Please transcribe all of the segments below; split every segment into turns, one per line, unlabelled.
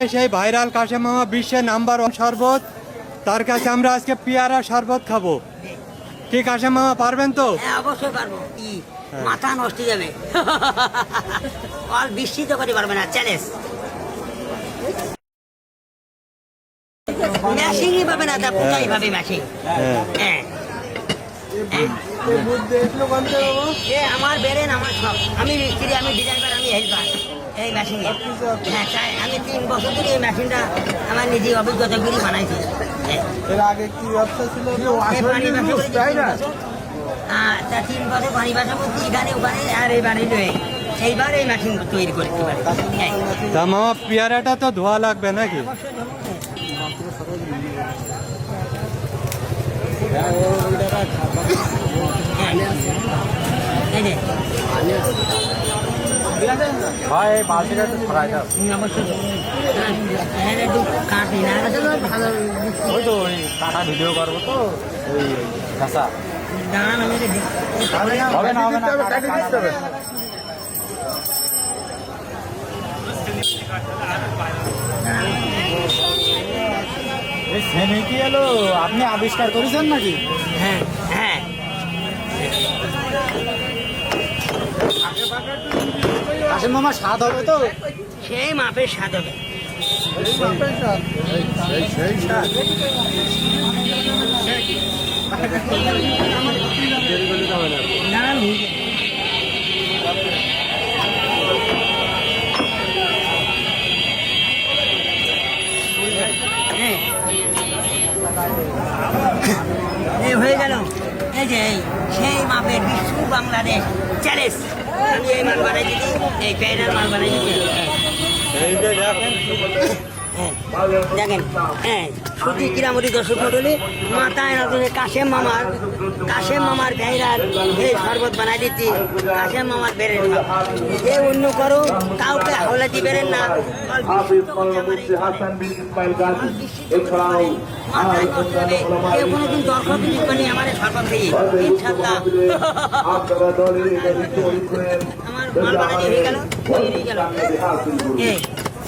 সেই ভাইরাল কাশে মামা বিশ্বের নাম্বার ওয়ান শরবত। তার কাছে আমরা আজকে পেয়ারা শরবত খাব। কি কাশে মামা পারবেন তো?
হ্যাঁ অবশ্যই পারব। মাথা নষ্ট হয়ে যাবে। আর বিস্মিত করতে পারবে না চ্যালেঞ্জ ম্যাশিংই পাবে না তা কোথায় পাবে ম্যাশিং
হ্যাঁ।
হ্যাঁ। হ্যাঁ। এ আমার বেরেন আমার সব। আমি মিস্ত্রি আমি ডিজাইনার আমি হেল্পার এই মেশিনে হ্যাঁ তাই আমি তিন বছর ধরে এই মেশিনটা আমার নিজে অভিজ্ঞতা করে বানাইছি।
এর আগে কি ব্যবসা ছিল?
তিন বছর। হ্যাঁ, তা তিন বছর পানি ব্যবসা করছি এখানে ওখানে আর এই বাড়ি নয় এইবার এই মেশিন তৈরি করতে পারি হ্যাঁ।
তা মামা পেয়ারাটা তো ধোয়া লাগবে নাকি?
হ্যাঁ।
আপনি আবিষ্কার করেছেন নাকি?
হ্যাঁ হ্যাঁ।
কাশিম মামা স্বাদ হবে তো?
সেই মাপের স্বাদ হবে। হ্যাঁ। হয়ে গেল। এই যে সেই মাপের বিশ্ব বাংলাদেশ। চ্যালেঞ্জ এই মাল বানাই দিচ্ছি, এই পেয়ারার মাল বানাই
দেখেন।
হ্যাঁ, দেখেন হ্যাঁ শুধু কিরামতি দর্শক মন্ডলী মাথায় নতুন কাশেম মামার কাশেম মামার ভেড়ার এই শরবত বানাই দিচ্ছি কাশেম মামার বেরেন যে অন্য করো কাউকে হাওলা দিবেন না। মাথায় কেউ কোনোদিন দর্শক দিবেন আমার মাল বানাই হয়ে গেল হয়ে গেল।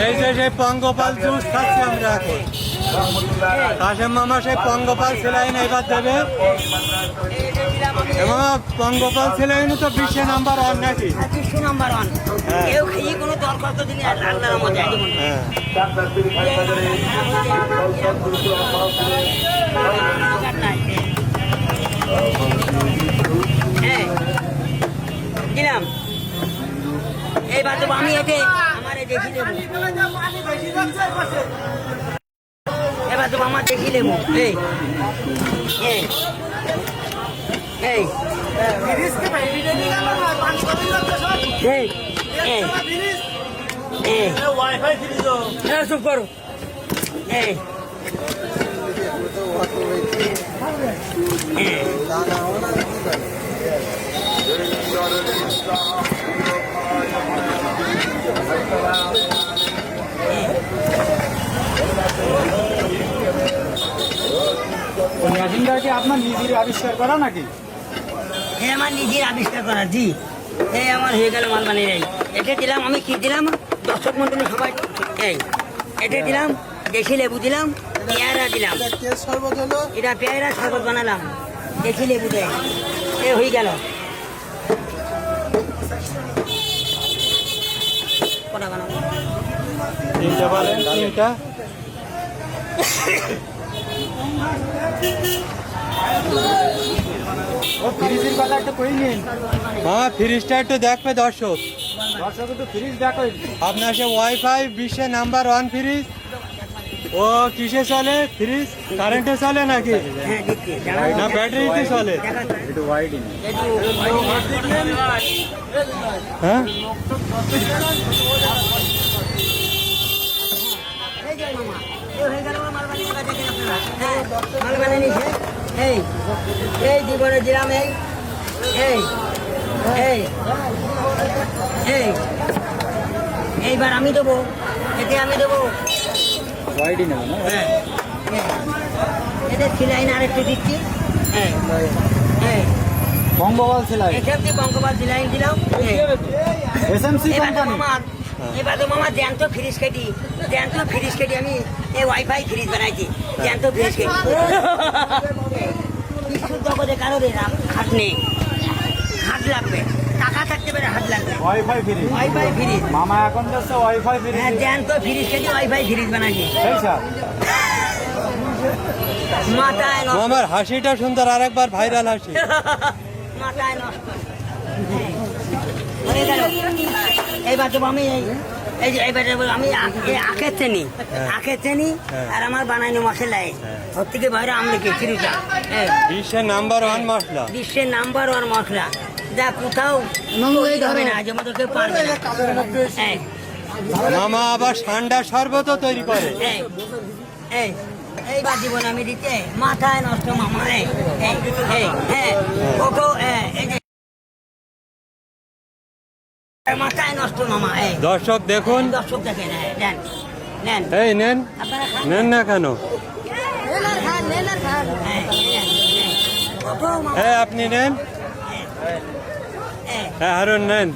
এই
যে, সেই পঙ্গপাল জুস খাচ্ছি আমরা এখন কাশেম মামা সেই পঙ্গপাল সেলাইন এবার দেবে। এবং পঙ্গপাল সেলাইন তো বিশ্বের নাম্বার ওয়ান নাকি?
বিশ্ব নাম্বার ওয়ান মনে
হ্যাঁ।
হ্যাঁ। এইবার তো আমি এতে আমারে দেখি দেবো এবার আমার দেখি নেব এই এই এই
মেশিনটা কি আপনার নিজের আবিষ্কার করা নাকি?
এই আমার নিজের আবিষ্কার করা জি। এই আমার হয়ে গেল মাল বানিয়ে এই। এটা দিলাম আমি কি দিলাম? দর্শক মন্ডলী সবাই এই। এটা দিলাম দেশি লেবু দিলাম পেয়ারা দিলাম। এটা পেয়ারা শরবত বানালাম। দেশি লেবু দেয়। এ হয়ে গেল।
বলেন
ও ফ্রিজের কথা একটু কই নিন
মামা ফ্রিজটা একটু দেখবে দর্শক।
দর্শক একটু ফ্রিজ দেখো।
আপনার সে ওয়াইফাই বিশ্বের নাম্বার ওয়ান ফ্রিজ। ও কিসে চলে? ফ্রিজ? কারেন্টে চলে নাকি?
হ্যাঁ।
না ব্যাটারিতে চলে। হ্যাঁ
এই যে মামা, এই হয়ে গেল আমার মাল বানিয়ে গেছে কিনা আপনারা? হ্যাঁ, মাল বানিয়ে নিছে। এই, এই জীবনে দিলাম এই, এই, এই, এই। এইবার আমি দেবো এতে আমি দেবো
ওয়াইডিং নেবে না
হ্যাঁ, এই। এতে সিলাইন আরেকটু দিচ্ছি এই, এই।
বঙ্গবাল সেলাই
এসব দিয়ে বঙ্গবাদ সিলাইন দিলাম এই।
এসএমসি কোম্পানি
এবার তো মামা জ্যান্ত ফ্রিজ কেটি জ্যান্ত ফ্রিজ কেটি আমি এই ওয়াইফাই ফ্রিজ বানাইছি জ্যান্ত ফ্রিজ কেটি বিশুদ্ধ করে কারোর এরম হাত নেই হাত লাগবে টাকা থাকতে পারে হাত লাগবে
ওয়াইফাই ফ্রি
ওয়াইফাই ফ্রিজ
মামা এখন যাচ্ছে ওয়াইফাই ফ্রি
হ্যাঁ জ্যান্ত ফ্রিজ কেটি ওয়াইফাই ফ্রিজ বানাইছি মাথায়
আমার হাসিটা সুন্দর আরেকবার ভাইরাল হাসি।
মাথায় নষ্ট এইবার তো আমি এই যে আমি আখের চেনি। আখের চেনি
হ্যাঁ।
আর আমার বানাইনো মশলাই ওর থেকে বাইরে চিরুটা
বিশ্বের নাম্বার ওয়ান মশলা।
বিশ্বের নাম্বার ওয়ান মশলা। যা কোথাও হবে না যেমন তো কেউ পারবে না।
মামা আবার ঠান্ডা শরবতও তৈরি করে।
এই, এই। এইবার জীবন আমি দিতে মাথায় নষ্ট মামা এই। হ্যাঁ। যে মাথায় নষ্ট মামা এই।
দর্শক দেখুন।
দর্শক দেখেন নেন নেন
এই নেন নেন না কেন?
হ্যাঁ,
আপনি নেন। হ্যাঁ হারুন নেন।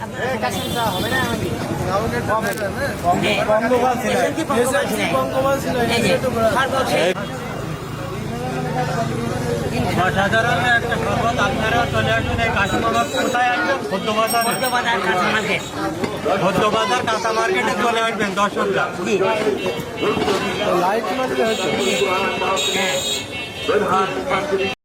অসাধারণ একটা শরবত আপনারা চলে আসুন এই কোথায় আসবেন খদ্দ বাজারে
বর্ধমানের কাঁচা মার্কেট।
খদ্দ কাঁচা মার্কেটে চলে আসবেন দর্শকরা।
জি।
লাইট মারলে হচ্ছে।
হ্যাঁ।